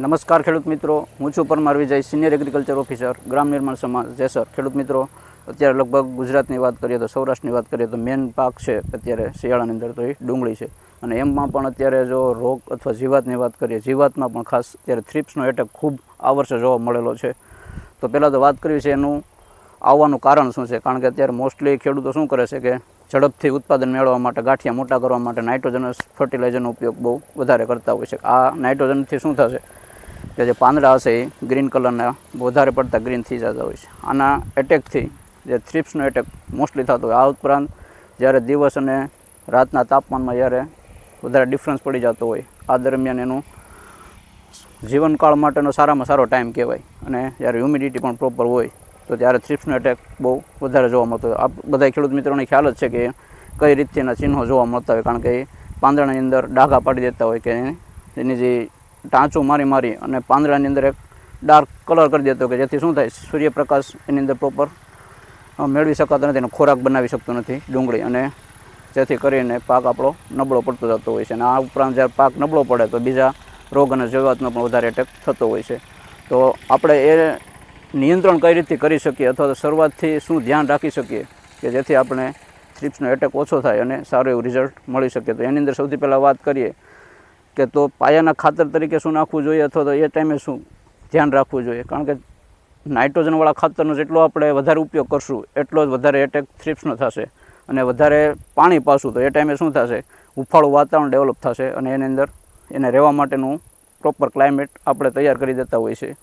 નમસ્કાર ખેડૂત મિત્રો. હું છું Parmar Vijay senior agriculture officer Gram Nirman Samaj. Jesar ખેડૂત મિત્રો, અત્યારે લગભગ ગુજરાતની વાત કરીએ તો સૌરાષ્ટ્રની વાત કરીએ તો મેન પાક છે અત્યારે શિયાળાની અંદર તો એ ડુંગળી છે. અને એમાં પણ અત્યારે જો રોગ અથવા જીવાતની વાત કરીએ, જીવાતમાં પણ ખાસ અત્યારે થ્રિપ્સનો એટેક ખૂબ આ વર્ષે જોવા મળેલો છે. તો પહેલાં તો વાત કરવી છે એનું આવવાનું કારણ શું છે? કારણ કે અત્યારે મોસ્ટલી ખેડૂતો શું કરે છે કે ઝડપથી ઉત્પાદન મેળવવા માટે, ગાંઠિયા મોટા કરવા માટે નાઇટ્રોજનસ ફર્ટિલાઇઝરનો ઉપયોગ બહુ વધારે કરતા હોય છે. આ નાઇટ્રોજનથી શું થશે? કે જે પાંદડા હશે એ ગ્રીન કલરના વધારે પડતા ગ્રીન થઈ જતા હોય છે. આના એટેકથી જે થ્રિપ્સનો એટેક મોસ્ટલી થતો હોય, આ ઉપરાંત જ્યારે દિવસ અને રાતના તાપમાનમાં જ્યારે વધારે ડિફરન્સ પડી જતો હોય, આ દરમિયાન એનું જીવનકાળ માટેનો સારામાં સારો ટાઈમ કહેવાય. અને જ્યારે હ્યુમિડિટી પણ પ્રોપર હોય, તો ત્યારે થ્રિપ્સનો એટેક બહુ વધારે જોવા મળતો હોય. આ બધા ખેડૂત મિત્રોને ખ્યાલ જ છે કે કઈ રીતથી એના ચિહ્નો જોવા મળતા હોય, કારણ કે એ પાંદડાની અંદર ડાઘા પાડી દેતા હોય કે એની જે ટાંચું મારી મારી અને પાંદડાની અંદર એક ડાર્ક કલર કરી દેતો કે જેથી શું થાય, સૂર્યપ્રકાશ એની અંદર પ્રોપર મેળવી શકાતો નથી એનો ખોરાક બનાવી શકતો નથી ડુંગળી અને જેથી કરીને પાક આપણો નબળો પડતો જતો હોય છે અને આ ઉપરાંત જ્યારે પાક નબળો પડે તો બીજા રોગ અને જીવાતનો પણ વધારે એટેક થતો હોય છે. તો આપણે એ નિયંત્રણ કઈ રીતે કરી શકીએ અથવા તો શરૂઆતથી શું ધ્યાન રાખી શકીએ કે જેથી આપણે થ્રિપ્સનો એટેક ઓછો થાય અને સારું એવું રિઝલ્ટ મળી શકે. તો એની અંદર સૌથી પહેલાં વાત કરીએ કે તો પાયાના ખાતર તરીકે શું નાખવું જોઈએ અથવા તો એ ટાઈમે શું ધ્યાન રાખવું જોઈએ? કારણ કે નાઇટ્રોજનવાળા ખાતરનો જેટલો આપણે વધારે ઉપયોગ કરશું, એટલો જ વધારે એટેક થ્રિપ્સનો થશે અને વધારે પાણી પાશું તો એ ટાઈમે શું થશે? હુંફાળું વાતાવરણ ડેવલપ થશે અને એની અંદર એને રહેવા માટેનું પ્રોપર ક્લાઇમેટ આપણે તૈયાર કરી દેતા હોય છે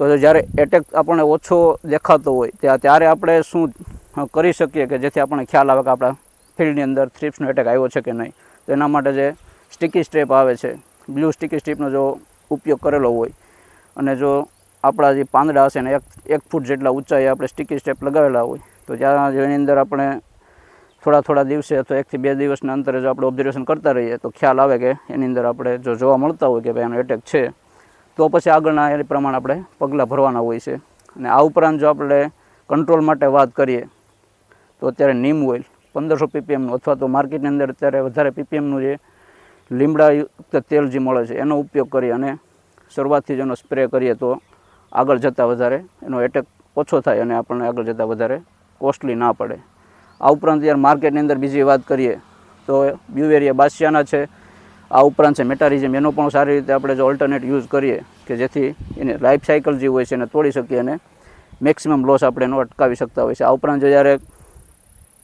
તો જ્યારે એટેક આપણને ઓછો દેખાતો હોય, ત્યાં ત્યારે આપણે શું કરી શકીએ કે જેથી આપણને ખ્યાલ આવે કે આપણા ફિલ્ડની અંદર થ્રિપ્સનો એટેક આવ્યો છે કે નહીં? તો એના માટે જે સ્ટીકી સ્ટ્રીપ આવે છે. બ્લુ સ્ટીકી સ્ટ્રીપનો જો ઉપયોગ કરેલો હોય અને જો આપણા જે પાંદડા હશે ને એક એક ફૂટ જેટલા ઊંચાઈએ આપણે સ્ટીકી સ્ટેપ લગાવેલા હોય, તો જ્યાં જેની અંદર આપણે થોડા થોડા દિવસે અથવા એકથી બે દિવસના અંતરે જો આપણે ઓબ્ઝર્વેશન કરતા રહીએ, તો ખ્યાલ આવે કે એની અંદર આપણે જો જોવા મળતા હોય કે ભાઈ એનો એટેક છે, તો પછી આગળના એ પ્રમાણે આપણે પગલાં ભરવાના હોય છે. અને આ ઉપરાંત જો આપણે કંટ્રોલ માટે વાત કરીએ, તો અત્યારે નીમ ઓઇલ પંદરસો પીપીએમનું અથવા તો માર્કેટની અંદર અત્યારે વધારે પીપીએમનું જે લીમડાયુક્ત તેલ જે મળે છે, એનો ઉપયોગ કરી અને શરૂઆતથી જ એનો સ્પ્રે કરીએ તો આગળ જતાં વધારે એનો એટેક ઓછો થાય અને આપણને આગળ જતાં વધારે કોસ્ટલી ના પડે. આ ઉપરાંત યાર માર્કેટની અંદર બીજી વાત કરીએ તો બ્યુવેરિયા બાસિયાના છે. આ ઉપરાંત છે મેટારિઝમ એનો પણ સારી રીતે આપણે જો ઓલ્ટરનેટ યુઝ કરીએ કે જેથી એની લાઈફ સાયકલ જે હોય છે એને તોડી શકીએ અને મેક્સિમમ લોસ આપણે એનો અટકાવી શકતા હોય છે. આ ઉપરાંત જો જ્યારે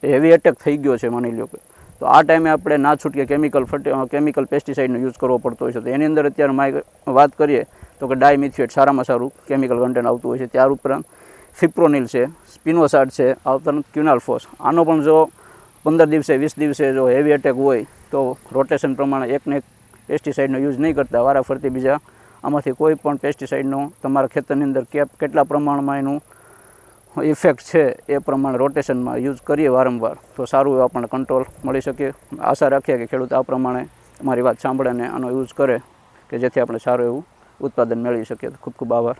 હેવી એટેક થઈ ગયો છે માની લો કે તો આ ટાઈમે આપણે ના છૂટકે કેમિકલ કેમિકલ પેસ્ટિસાઇડનો યુઝ કરવો પડતો હોય છે. તો એની અંદર અત્યારે માય વાત કરીએ તો કે ડાયમિથિએટ સારામાં સારું કેમિકલ કન્ટેન્ટ આવતું હોય છે. ત્યાર ઉપરાંત ફિપ્રોનિલ છે સ્પિનોસાડ છે આ ઉપરાંત ક્યુનાલ્ફોસ આનો પણ જો પંદર દિવસે, વીસ દિવસે જો હેવી એટેક હોય તો રોટેશન પ્રમાણે એકને એક પેસ્ટિસાઇડનો યુઝ નહીં કરતા. વારાફરતી બીજા આમાંથી કોઈ પણ પેસ્ટિસાઇડનો તમારા ખેતરની અંદર કેપ કેટલા પ્રમાણમાં એનું ઇફેક્ટ છે એ પ્રમાણે રોટેશનમાં યુઝ કરીએ વારંવાર. તો સારું એવું આપણને કંટ્રોલ મળી શકે. આશા રાખીએ કે ખેડૂત આ પ્રમાણે મારી વાત સાંભળે અને આનો યુઝ કરે કે જેથી આપણે સારું એવું ઉત્પાદન મેળવી શકીએ. ખૂબ ખૂબ આભાર.